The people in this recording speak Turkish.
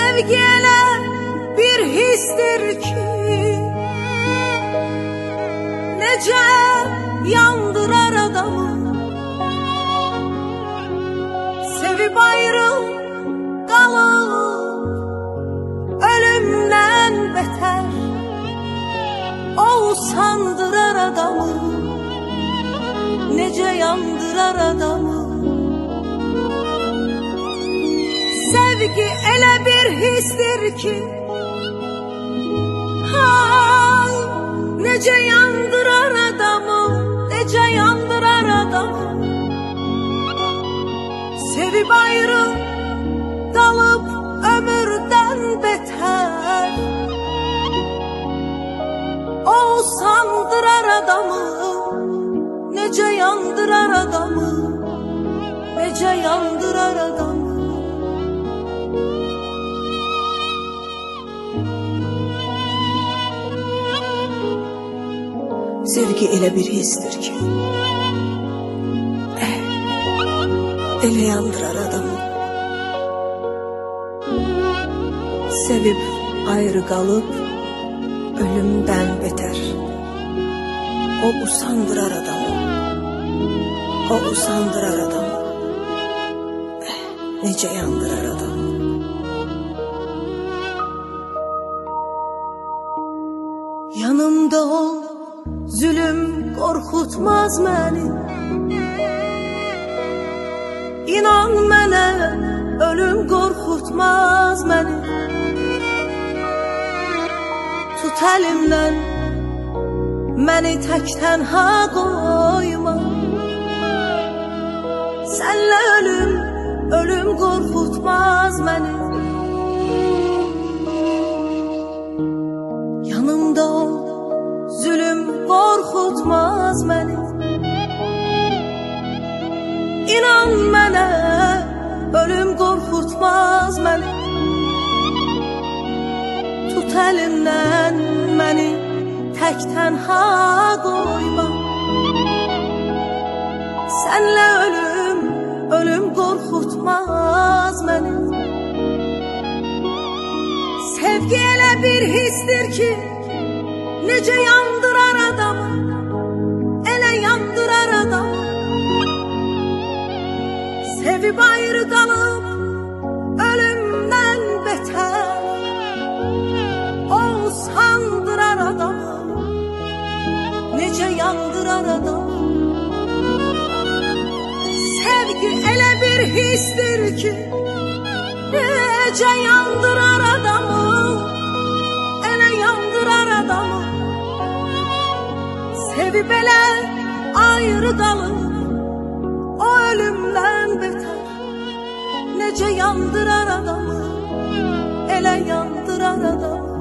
Sevgi ele bir histir ki Nece yandırar adamı Sevip ayrıl kalıp Ölümden beter O sandırar adamı Nece yandırar adamı histir ki? Hay nece yandırar adamı Nece yandırar adamı? Sevip ayrı Dalıp ömürden beter. O sandırar adamı Nece yandırar Sevgi ele bir histir ki. Eh, Ele yandırar adamı. Sevip ayrı kalıp Ölümden beter. O usandırar adamı. O usandırar adamı. Eh, Nece yandırar adamı. Yanımda ol Zulüm korkutmaz beni. İnan mənə ölüm korkutmaz beni. Tut elimden Məni tək tənha qoyma Senle ölüm, ölüm korkutmaz korkutmaz beni. İnan mənə, ölüm korkutmaz beni. Tut elimden beni tek tenha koyma. Senle ölüm, ölüm korkutmaz beni. Sevgi elə bir histir ki Nece yandırar Nece yandırar adamı Sevgi ele bir histir ki Nece yandırar adamı Ele yandırar adamı Sevip ele ayrı kalıp O ölümden beter. Nece yandırar adamı Ele yandırar adamı